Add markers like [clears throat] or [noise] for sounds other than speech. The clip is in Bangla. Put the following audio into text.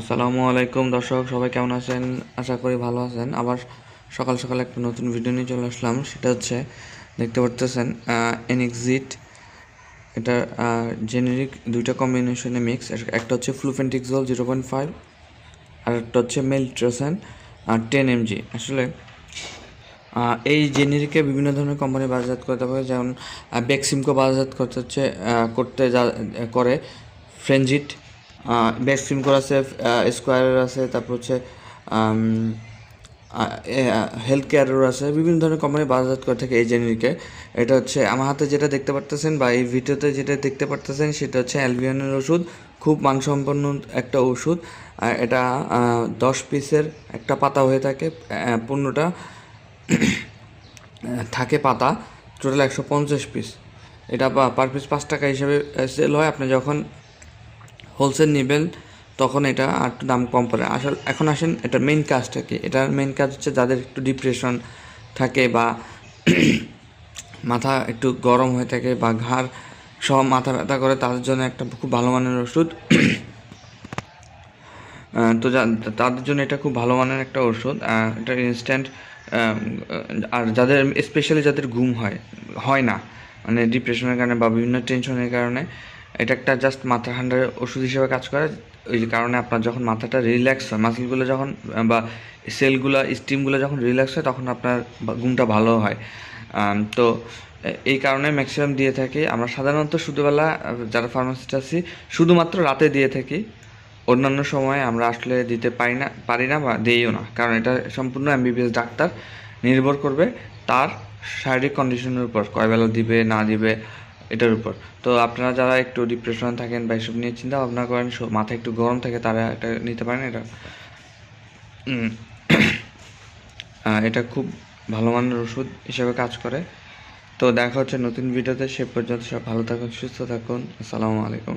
আসসালামু আলাইকুম, দর্শক, সবাই কেমন আছেন? আশা করি ভালো আছেন। আবার সকাল সকাল একটা নতুন ভিডিও নিয়ে চলে আসলাম। সেটা হচ্ছে, দেখতে পারতেছেন এনএক্সিট এটা জেনেরিক দুইটা কম্বিনেশনে মিক্স একটা হচ্ছে ফ্লুফেন্টিক্সল জিরো পয়েন্ট ফাইভ আর একটা হচ্ছে মেলট্রোসেন টেন এমজি আসলে এই জেনেরিকে বিভিন্ন ধরনের কোম্পানি বাজারজাত করতে পারে। যেমন বেক্সিমকো বাজারজাত করতে হচ্ছে করতে যা, করে ফ্রেঞ্জিট বেক্সিমকোর আছে স্কোয়ারের আছে, তারপর হচ্ছে হেলথ কেয়ারের আছে, বিভিন্ন ধরনের কোম্পানি বাজারজাত করে থাকে এই জেনেরিকে এটা হচ্ছে, আমার হাতে যেটা দেখতে পারতেছেন বা এই ভিডিওতে যেটা দেখতে পারতেছেন, সেটা হচ্ছে অ্যালবিয়নের ওষুধ, খুব মানসম্পন্ন একটা ওষুধ। এটা দশ পিসের একটা পাতা হয়ে থাকে পণ্যটা, [coughs] থাকে পাতা টোটাল একশো পঞ্চাশ পিস এটা পার পিস পাঁচ টাকা হিসেবে সেল হয়। আপনি যখন হোলসেল নেবেন, তখন এটা আর একটু দাম কম পড়ে। আসল, এখন আসেন, এটার মেইন কাজটা কি? এটার মেইন কাজ হচ্ছে যাদের একটু ডিপ্রেশন থাকে বা [clears throat] মাথা একটু গরম হয়ে থাকে বা ঘাড় সহ মাথা ব্যথা করে, তাদের জন্য একটা খুব ভালো মানের ওষুধ। [clears throat] তো তাদের জন্য এটা খুব ভালো মানের একটা ওষুধ। এটা ইনস্ট্যান্ট আর যাদের স্পেশালি যাদের ঘুম হয় হয় না মানে ডিপ্রেশনের কারণে বা বিভিন্ন টেনশনের কারণে এটা একটা জাস্ট মাথা ঠান্ডার ওষুধ হিসেবে কাজ করে, ওই কারণে আপনার যখন মাথাটা রিল্যাক্স হয় মাসেলগুলো যখন, বা সেলগুলো স্টিমগুলো যখন রিল্যাক্স হয়, তখন আপনার ঘুমটা ভালো হয়। তো এই কারণে ম্যাক্সিমাম দিয়ে থাকি। আমরা সাধারণত শুধুবেলা যারা ফার্মাসিস্ট আছি, শুধুমাত্র রাতে দিয়ে থাকি। অন্যান্য সময়ে আমরা আসলে দিতে পারি না পারি না বা দিইও না, কারণ এটা সম্পূর্ণ এমবিবিএস ডাক্তার নির্ভর করবে তার শারীরিক কন্ডিশনের উপর কয় বেলা দিবে, না দিবে। এটার উপর। তো আপনারা যারা একটু ডিপ্রেশনে থাকেন বা এসব নিয়ে চিন্তা ভাবনা করেন মাথা একটু গরম থাকে, তারা এটা নিতে পারেন। এটা [coughs] এটা খুব ভালো মানের ওষুধ হিসেবে কাজ করে। তো দেখা হচ্ছে নতুন ভিডিওতে, সে পর্যন্ত সব ভালো থাকুন, সুস্থ থাকুন। আসসালামু আলাইকুম।